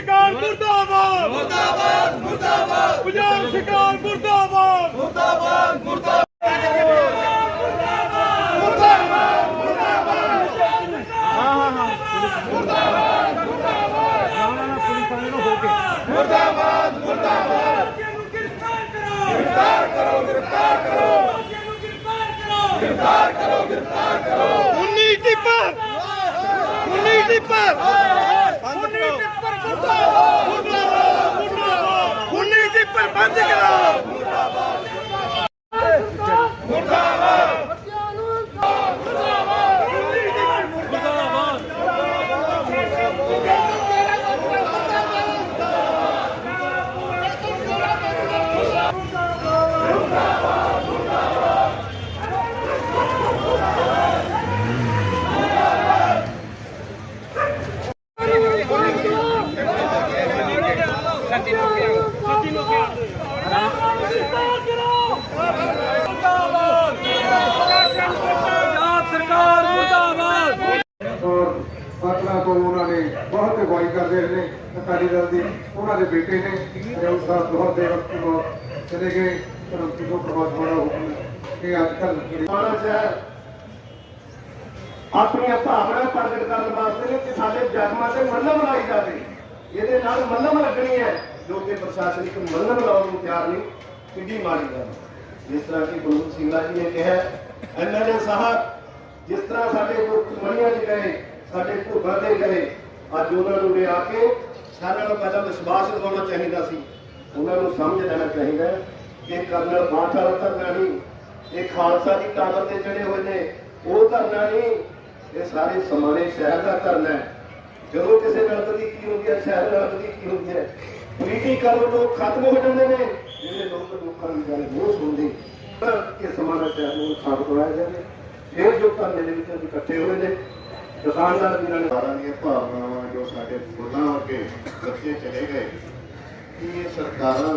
ਸਰਕਾਰ ਮੁਰਦਾਬਾਦ। ਮੁਰਦਾਬਾਦ ਮੁਰਦਾਬਾਦ। ਪੰਜਾਬ ਸਰਕਾਰ ਮੁਰਦਾਬਾਦ। ਮੁਰਦਾਬਾਦ ਮੁਰਦਾਬਾਦ। ਮੁਰਦਾਬਾਦ ਮੁਰਦਾਬਾਦ ਗ੍ਰਿਫਤਾਰ ਕਰੋ ਗ੍ਰਿਫਤਾਰ ਕਰੋ ਗ੍ਰਿਫਤਾਰ ਕਰੋ ਗ੍ਰਿਫਤਾਰ ਕਰੋ ਗ੍ਰਿਫਤਾਰ ਕਰੋ 19 ਟਿੱਪਰ 19 ਟਿੱਪਰ 19 ਟਿੱਪਰ ਮੁਰਦਾਬਾਦ ਮੁਰਦਾਬਾਦ ਮੁਰਦਾਬਾਦ 19 ਟਿੱਪਰ ਬੰਦ ਕਰੋ ਪੰਜਾਬ ਸਰਕਾਰ ਮੁਰਦਾਬਾਦ ਔਰ ਪਾਤਲਾ ਤੋਂ ਉਹਨਾਂ ਨੇ ਬਹੁਤ ਅਗਵਾਈ ਕਰਦੇ ਰਹੇ ਨੇ ਅਕਾਲੀ ਦਲ ਦੀ ਉਹਨਾਂ ਦੇ ਬੇਟੇ ਨੇ ਰੇਉ ਸਾਹਿਬ ਬਹੁਤ ਦੇਰ ਵਕਤ ਤੋਂ ਚਲੇ ਗਏ ਪਰੰਤੂ ਜੋ ਪਰਮਾਤਮਾ ਦਾ ਹੁਕਮ ਕਿ ਅੱਜ ਕੱਲ੍ਹ ਮਹਾਰਾਜ ਹੈ ਆਪਣੀਆਂ ਭਾਵਨਾ ਪ੍ਰਗਟ ਕਰਨ ਵਾਸਤੇ ਕਿ ਸਾਡੇ ਜਗਮਾਂ ਤੇ ਮੱਲਮ ਲਾਈ ਜਾਵੇ। ਇਹਦੇ ਨਾਲ ਮੱਲਮ ਲੱਗਣੀ ਹੈ। ਜੋ ਕਿ ਪ੍ਰਸ਼ਾਸਨਿਕ ਮੱਲਮ ਲਾਉਣ ਨੂੰ ਤਿਆਰ ਨਹੀਂ ਕਿੰਨੀ ਮਾੜੀ ਗੱਲ ਜਿਸ ਤਰ੍ਹਾਂ ਕਿ ਗੁਰੂ ਸਿੰਘਲਾ ਜੀ ਨੇ ਕਿਹਾ ਐਮਐਲਏ ਸਾਹਿਬ, ਜਿਸ ਤਰ੍ਹਾਂ ਸਾਡੇ ਮਣੀਆਂ 'ਚ ਗਏ, ਸਾਡੇ ਭੁੱਗਾ ਤੇ ਗਏ ਅੱਜ ਉਹਨਾਂ ਨੂੰ ਲਿਆ ਕੇ ਸਾਰਿਆਂ ਨੂੰ ਪਹਿਲਾਂ ਵਿਸ਼ਵਾਸ ਦਿਵਾਉਣਾ ਚਾਹੀਦਾ ਸੀ। ਉਹਨਾਂ ਨੂੰ ਸਮਝ ਲੈਣਾ ਚਾਹੀਦਾ ਕਿ ਕਰਨਲ ਬਾਠ ਧਰਨਾ ਨਹੀਂ, ਇਹ ਖਾਲਸਾ ਦੀ ਤਾਕਤ ਤੇ ਚੜੇ ਹੋਏ ਨੇ, ਉਹ ਧਰਨਾ ਨਹੀਂ, ਇਹ ਸਾਰੇ ਸਮਾਨੇ ਸ਼ਹਿਰ ਦਾ ਧਰਨਾ ਹੈ। ਜਦੋਂ ਕਿਸੇ ਨਾਲ ਕਦੀ ਕੀ ਹੁੰਦੀ ਹੈ, ਸ਼ਹਿਰ ਨਾਲ ਦੀ ਕੀ ਹੁੰਦੀ ਹੈ ਪੋਲੀਟੀਕਲ ਲੋਕ ਖਤਮ ਹੋ ਜਾਂਦੇ ਨੇ, ਜਿਹੜੇ ਲੋਕ ਲੋਕਾਂ ਦੀ ਗੱਲ ਨਹੀਂ ਸੁਣਦੇ ਕਿ ਸਮਾਨਾ ਸ਼ਹਿਰ ਨੂੰ ਸਾਬਤ ਹੋਇਆ ਜਾਵੇ। ਫਿਰ ਜੋ ਧਰਨੇ ਦੇ ਵਿੱਚ ਅੱਜ ਇਕੱਠੇ ਹੋਏ ਨੇ ਦੁਕਾਨਦਾਰ ਵੀਰਾਂ ਨੇ ਸਾਰਿਆਂ ਦੀਆਂ ਭਾਵਨਾਵਾਂ ਜੋ ਸਾਡੇ ਫੁੱਲਾਂ ਅੱਗੇ ਬੱਚੇ ਚਲੇ ਗਏ ਕਿ ਇਹ ਸਰਕਾਰਾਂ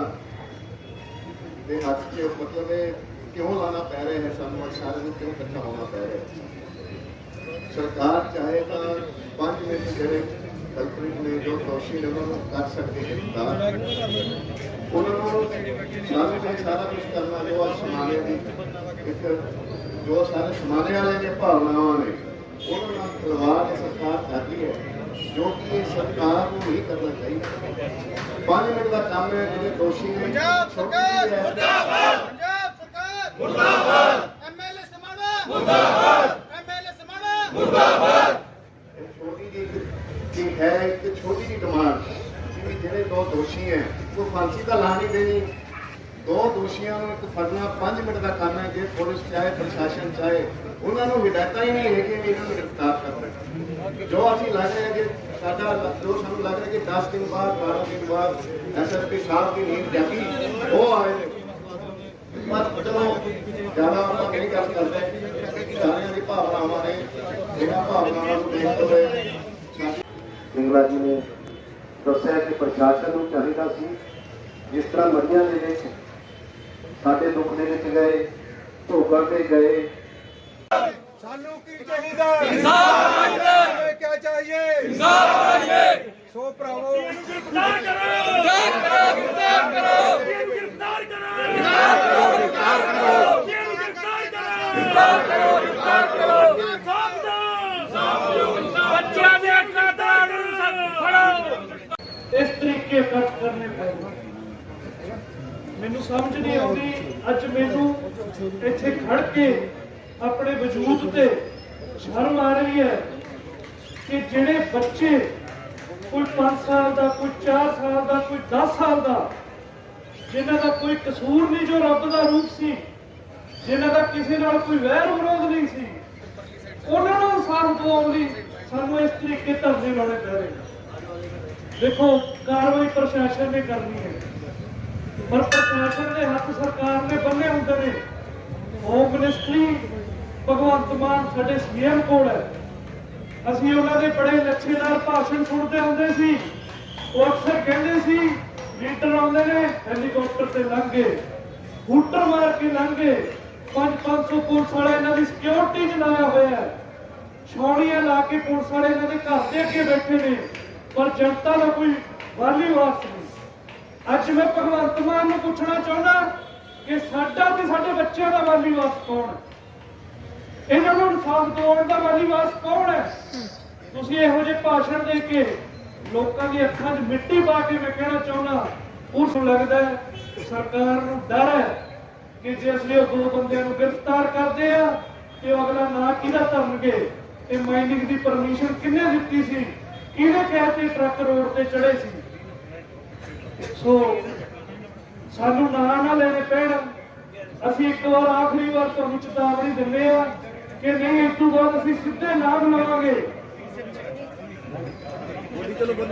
ਦੇ ਹੱਥ 'ਚ ਮਤਲਬ ਇਹ ਕਿਉਂ ਲਾਣਾ ਪੈ ਰਿਹਾ ਹੈ ਸਾਨੂੰ ਅੱਜ ਸਾਰਿਆਂ ਨੂੰ ਕਿਉਂ ਇਕੱਠਾ ਹੋਣਾ ਪੈ ਰਿਹਾ ਹੈ ਸਰਕਾਰ ਚਾਹੇ ਤਾਂ 5 ਮਿੰਟ ਜਿਹੜੇ ਕਲਪ੍ਰਿਟ ਨੇ ਜੋ ਦੋਸ਼ੀ ਨੇ ਉਹਨਾਂ ਨੂੰ ਕਰ ਸਕਦੀ ਹੈ ਗ੍ਰਿਫਤਾਰ ਉਹਨਾਂ ਨੂੰ ਸਾਨੂੰ ਤੇ ਸਾਰਾ ਕੁਝ ਕਰਨਾ ਜੋ ਅੱਜ ਸਮਾਨੇ ਦੀ ਇੱਕ ਜੋ ਸਾਰੇ ਸਮਾਨੇ ਵਾਲੇ ਦੀਆਂ ਭਾਵਨਾਵਾਂ ਨੇ ਉਹਨਾਂ تلوار سرکار کر ہے جو کہ سرکار کو ہی کرنا چاہیے۔ پانچ منٹ کا کام ہے کیونکہ جی جی جی، دوشی نے دو دوشیاں کو فڑنا پانچ منٹ کا کام ہے جی پولیس چاہے پرشاسن چاہے۔ ਉਹਨਾਂ ਨੂੰ ਹਿਦਾਇਤਾਂ ਹੀ ਨਹੀਂ ਹੈਗੀਆਂ ਕਿ ਇਹਨਾਂ ਨੂੰ ਗ੍ਰਿਫਤਾਰ ਕਰਨਾ ਜੋ ਅਸੀਂ ਲੱਗ ਰਿਹਾ ਕਿ ਸਾਡਾ ਜੋ ਸਾਨੂੰ ਲੱਗ ਰਿਹਾ ਕਿ 10 ਦਿਨ ਬਾਅਦ 12 ਦਿਨ ਬਾਅਦ ਐਸਐਸਪੀ ਸਾਹਿਬ ਦੀ ਨੀਂਦ ਜਾਗੀ ਉਹ ਆਏ ਨੇ। ਪਰ ਚਲੋ, ਜ਼ਿਆਦਾ ਆਪਾਂ ਨਹੀਂ ਗੱਲ ਕਰਦੇ ਸਾਰਿਆਂ ਦੀ ਭਾਵਨਾਵਾਂ ਨੇ, ਇਹਨਾਂ ਭਾਵਨਾਵਾਂ ਨੂੰ ਦੇਖਦੇ ਹੋਏ। ਸਿੰਗਲਾ ਜੀ ਨੇ ਦੱਸਿਆ ਕਿ ਪ੍ਰਸ਼ਾਸਨ ਨੂੰ ਚਾਹੀਦਾ ਸੀ, ਜਿਸ ਤਰ੍ਹਾਂ ਮਰੀਆਂ ਦੇ ਵਿੱਚ ਸਾਡੇ ਦੁੱਖ ਦੇ ਵਿੱਚ ਗਏ, ਧੋਖਾ ਤੇ ਗਏ ਸਾਨੂੰ ਕੀ ਚਾਹੀਦਾ? ਇਨਸਾਫ ਚਾਹੀਦਾ ਹਮੇ ਕੀ ਚਾਹੀਏ? ਇਨਸਾਫ ਚਾਹੀਏ ਸੋ ਭਰਾਵੋ ਗ੍ਰਿਫਤਾਰ ਕਰੋ ਗ੍ਰਿਫਤਾਰ ਕਰੋ ਗ੍ਰਿਫਤਾਰ ਕਰੋ ਗ੍ਰਿਫਤਾਰ ਕਰੋ ਗ੍ਰਿਫਤਾਰ ਕਰੋ ਗ੍ਰਿਫਤਾਰ ਕਰੋ ਗ੍ਰਿਫਤਾਰ ਕਰੋ ਇਨਸਾਫ ਦਾ ਇਨਸਾਫ ਦਿਓ ਬੱਚਿਆਂ ਦੇ ਕਤਲ ਫੜੋ ਇਸ ਤਰੀਕੇ ਫ਼ਰਕ ਕਰਨੇ ਪਏ ਮੈਨੂੰ ਸਮਝ ਨਹੀਂ ਆਉਂਦੀ, ਅੱਜ ਮੈਨੂੰ ਇੱਥੇ ਖੜ ਕੇ ਆਪਣੇ ਵਜੂਦ ਤੇ ਸ਼ਰਮ ਆ ਰਹੀ ਹੈ ਕਿ ਜਿਹੜੇ ਬੱਚੇ ਕੋਈ 5 ਸਾਲ ਦਾ, ਕੋਈ 4 ਸਾਲ ਦਾ, ਕੋਈ 10 ਸਾਲ ਦਾ, ਜਿਨ੍ਹਾਂ ਦਾ ਕੋਈ ਕਸੂਰ ਨਹੀਂ ਜੋ ਰੱਬ ਦਾ ਰੂਪ ਸੀ, ਜਿਨ੍ਹਾਂ ਦਾ ਕਿਸੇ ਨਾਲ ਕੋਈ ਵੈਰ ਵਿਰੋਧ ਨਹੀਂ ਸੀ, ਉਹਨਾਂ ਨੂੰ ਸਾਥ ਦਿਵਾਉਣ ਲਈ ਸਾਨੂੰ ਇਸ ਤਰੀਕੇ ਧਰਨੇ ਲਾਉਣੇ ਪੈ ਰਹੇ ਦੇਖੋ, ਕਾਰਵਾਈ ਪ੍ਰਸ਼ਾਸਨ ਨੇ ਕਰਨੀ ਹੈ। ਪਰ ਪ੍ਰਸ਼ਾਸਨ ਦੇ ਹੱਥ ਸਰਕਾਰ ਨੇ ਬੰਨੇ ਹੁੰਦੇ ਨੇ। ਹੋਮ ਮਿਨਿਸਟਰੀ ਭਗਵੰਤ ਮਾਨ ਸਾਡੇ ਸੀਐਮ ਕੋਲ ਹੈ। ਅਸੀਂ ਉਹਨਾਂ ਦੇ ਬੜੇ ਲੱਛੇਦਾਰ ਭਾਸ਼ਣ ਸੁਣਦੇ ਹੁੰਦੇ ਸੀ। ਉਹ ਅਕਸਰ ਕਹਿੰਦੇ ਸੀ, ਲੀਡਰ ਆਉਂਦੇ ਨੇ, ਹੈਲੀਕਾਪਟਰ ਤੇ ਲੰਘੇ ਹੂਟਰ ਮਾਰ ਕੇ ਲੰਘੇ 5-500 ਪੁਲਿਸ ਵਾਲੇ ਇਹਨਾਂ ਦੀ ਸਿਕਿਉਰਿਟੀ ਚ ਲਾਇਆ ਹੋਇਆ ਹੈ। ਛੌੜੀਆਂ ਲਾ ਕੇ ਪੁਲਿਸ ਵਾਲੇ ਇਹਨਾਂ ਦੇ ਘਰ ਦੇ ਅੱਗੇ ਬੈਠੇ ਨੇ। ਪਰ ਜਨਤਾ ਦਾ ਕੋਈ ਵਾਲੀ ਵਾਸ ਨਹੀਂ। ਅੱਜ ਮੈਂ ਭਗਵੰਤ ਮਾਨ ਨੂੰ ਪੁੱਛਣਾ ਚਾਹੁੰਦਾ ਕਿ ਸਾਡਾ ਤੇ ਸਾਡੇ ਬੱਚਿਆਂ ਦਾ ਵਾਲੀ ਵਾਸ ਕੌਣ ਹੈ? ਇਹਨਾਂ ਨੂੰ ਇਨਸਾਫ ਦਿਵਾਉਣ ਦਾ ਵਾਲੀ ਕੌਣ ਹੈ? ਤੁਸੀਂ ਇਹੋ ਜਿਹੇ ਭਾਸ਼ਣ ਦੇ ਕੇ ਲੋਕਾਂ ਦੀ ਅੱਖਾਂ 'ਚ ਮਿੱਟੀ ਪਾ ਕੇ ਮੈਂ ਕਹਿਣਾ ਚਾਹੁੰਦਾ ਉਸ ਲੱਗਦਾ ਸਰਕਾਰ ਨੂੰ ਡਰ ਹੈ ਕਿ ਜੇ ਅਸੀਂ ਉਹ ਦੋ ਬੰਦਿਆਂ ਨੂੰ ਗ੍ਰਿਫਤਾਰ ਕਰਦੇ ਆ ਤੇ ਅਗਲਾ ਨਾਂ ਕਿਹਦਾ ਧਰਨਗੇ? ਤੇ ਮਾਈਨਿੰਗ ਦੀ ਪਰਮਿਸ਼ਨ ਕਿੰਨੇ ਦਿੱਤੀ ਸੀ? ਕਿਹਦੇ ਕਹਿ ਤੇ ਟਰੱਕ ਰੋਡ ਤੇ ਚੜੇ ਸੀ? ਸੋ ਸਾਨੂੰ ਨਾਂ ਨਾ ਲੈਣੇ ਪੈਣ। ਅਸੀਂ ਇੱਕ ਵਾਰ, ਆਖਰੀ ਵਾਰ ਤੁਹਾਨੂੰ ਚੇਤਾਵਨੀ ਦਿੰਦੇ ਆ ਕਿ ਨਹੀਂ, ਇਸ ਤੋਂ ਬਾਅਦ ਅਸੀਂ ਸਿੱਧੇ ਨਾਮ ਲਵਾਂਗੇ।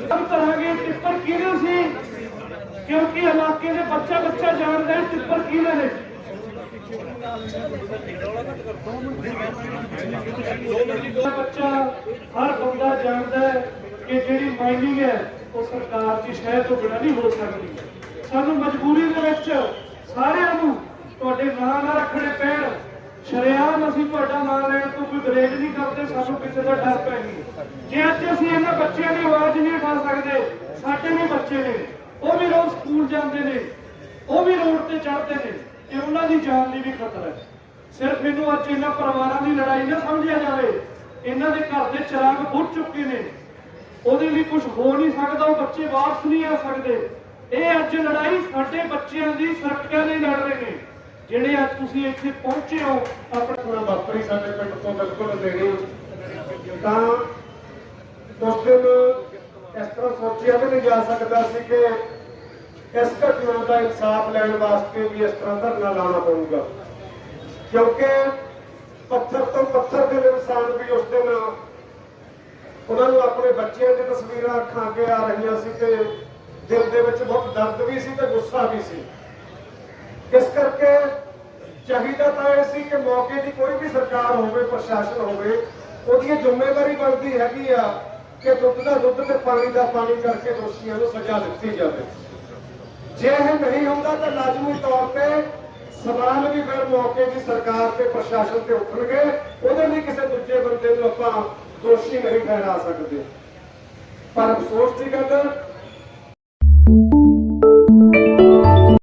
ਕੰਮ ਕਰਾਂਗੇ ਟਿੱਪਰ ਕਿਹਦੇ ਸੀ? ਕਿਉਂਕਿ ਇਲਾਕੇ ਦੇ ਬੱਚਾ ਬੱਚਾ ਜਾਣਦਾ ਹੈ ਟਿੱਪਰ ਕਿਹਦੇ ਨੇ। ਬੱਚਾ ਹਰ ਬੰਦਾ ਜਾਣਦਾ ਹੈ ਕਿ ਜਿਹੜੀ ਮਾਈਨਿੰਗ ਹੈ, ਉਹ ਸਰਕਾਰ ਦੀ ਸ਼ਹਿ ਤੋਂ ਬਿਨਾਂ ਨਹੀਂ ਹੋ ਸਕਦੀ। ਸਾਨੂੰ ਮਜਬੂਰੀ ਦੇ ਵਿੱਚ ਸਾਰਿਆਂ ਨੂੰ ਤੁਹਾਡੇ ਨਾਂ ਨਾ ਰੱਖਣੇ ਪੈਣ। ਸ਼ਰੇਆਮ ਅਸੀਂ ਤੁਹਾਡਾ ਨਾਂ ਲੈਣ ਤੋਂ ਕੋਈ ਗਰੇਜ ਨਹੀਂ ਕਰਦੇ, ਸਾਨੂੰ ਕਿਸੇ ਦਾ ਡਰ ਪੈ ਨਹੀਂ। ਜੇ ਅੱਜ ਅਸੀਂ ਇਹਨਾਂ ਬੱਚਿਆਂ ਦੀ ਆਵਾਜ਼ ਨਹੀਂ ਉਠਾ ਸਕਦੇ, ਸਾਡੇ ਵੀ ਬੱਚੇ ਨੇ, ਉਹ ਵੀ ਰੋਜ਼ ਸਕੂਲ ਜਾਂਦੇ ਨੇ, ਉਹ ਵੀ ਰੋਡ ਤੇ ਚੜ੍ਹਦੇ ਨੇ, ਤੇ ਉਹਨਾਂ ਦੀ ਜਾਨ ਲਈ ਵੀ ਖਤਰਾ ਹੈ। ਸਿਰਫ ਇਹਨੂੰ ਅੱਜ ਇਹਨਾਂ ਪਰਿਵਾਰਾਂ ਦੀ ਲੜਾਈ ਨਾ ਸਮਝਿਆ ਜਾਵੇ, ਇਹਨਾਂ ਦੇ ਘਰ ਦੇ ਚਿਰਾਗ ਬੁੱਝ ਚੁੱਕੇ ਨੇ। ਉਹਦੇ ਲਈ ਕੁਝ ਹੋ ਨਹੀਂ ਸਕਦਾ, ਉਹ ਬੱਚੇ ਵਾਪਸ ਨਹੀਂ ਆ ਸਕਦੇ। ਇਹ ਅੱਜ ਲੜਾਈ ਸਾਡੇ ਬੱਚਿਆਂ ਦੀ ਸੁਰੱਖਿਆ ਲਈ ਲੜ ਰਹੇ ਨੇ। ਜਿਹੜੇ ਅੱਜ ਤੁਸੀਂ ਇੱਥੇ ਪਹੁੰਚੇ ਹੋ ਆਪਣਾ ਘਟਨਾ ਵਾਪਰੀ ਸਾਡੇ ਪਿੰਡ ਤੋਂ ਬਿਲਕੁਲ ਨੇੜੇ। ਤਾਂ ਉਸ ਦਿਨ ਇਸ ਤਰ੍ਹਾਂ ਸੋਚਿਆ ਵੀ ਨਹੀਂ ਜਾ ਸਕਦਾ ਸੀ ਕਿ ਇਸ ਘਟਨਾ ਦਾ ਇਨਸਾਫ ਲੈਣ ਵਾਸਤੇ ਵੀ ਇਸ ਤਰ੍ਹਾਂ ਧਰਨਾ ਲਾਉਣਾ ਪਊਗਾ। ਕਿਉਂਕਿ ਪੱਥਰ ਤੋਂ ਪੱਥਰ ਦੇ ਇਨਸਾਨ ਵੀ ਉਸ ਦਿਨ ਉਹਨਾਂ ਨੂੰ ਆਪਣੇ ਬੱਚਿਆਂ ਦੀ ਤਸਵੀਰਾਂ ਅੱਖਾਂ ਅੱਗੇ ਆ ਰਹੀਆਂ ਸੀ ਤੇ ਦਿਲ ਦੇ ਵਿੱਚ ਬਹੁਤ ਦਰਦ ਵੀ ਸੀ ਤੇ ਗੁੱਸਾ ਵੀ ਸੀ। ਇਸ ਕਰਕੇ ਚਾਹੀਦਾ ਤਾਂ ਇਹ ਸੀ ਕਿ ਮੌਕੇ ਦੀ ਕੋਈ ਵੀ ਸਰਕਾਰ ਹੋਵੇ, ਪ੍ਰਸ਼ਾਸਨ ਹੋਵੇ ਉਹਦੀ ਜ਼ਿੰਮੇਵਾਰੀ ਬਣਦੀ ਹੈਗੀ ਆ ਕਿ ਦੁੱਧ ਦਾ ਦੁੱਧ ਤੇ ਪਾਣੀ ਦਾ ਪਾਣੀ ਕਰਕੇ ਦੋਸ਼ੀਆਂ ਨੂੰ ਸਜ਼ਾ ਦਿੱਤੀ ਜਾਵੇ। ਜੇ ਇਹ ਨਹੀਂ ਹੁੰਦਾ ਤਾਂ ਲਾਜ਼ਮੀ ਤੌਰ ਤੇ ਸਵਾਲ ਵੀ ਫਿਰ ਮੌਕੇ ਦੀ ਸਰਕਾਰ ਤੇ ਪ੍ਰਸ਼ਾਸਨ ਤੇ ਉੱਠਣਗੇ। ਉਹਦੇ ਲਈ ਕਿਸੇ ਦੂਜੇ ਬੰਦੇ ਨੂੰ ਆਪਾਂ ਦੋਸ਼ੀ ਨਹੀਂ ਠਹਿਰਾ ਸਕਦੇ। ਪਰ ਅਫਸੋਸ ਦੀ ਗੱਲ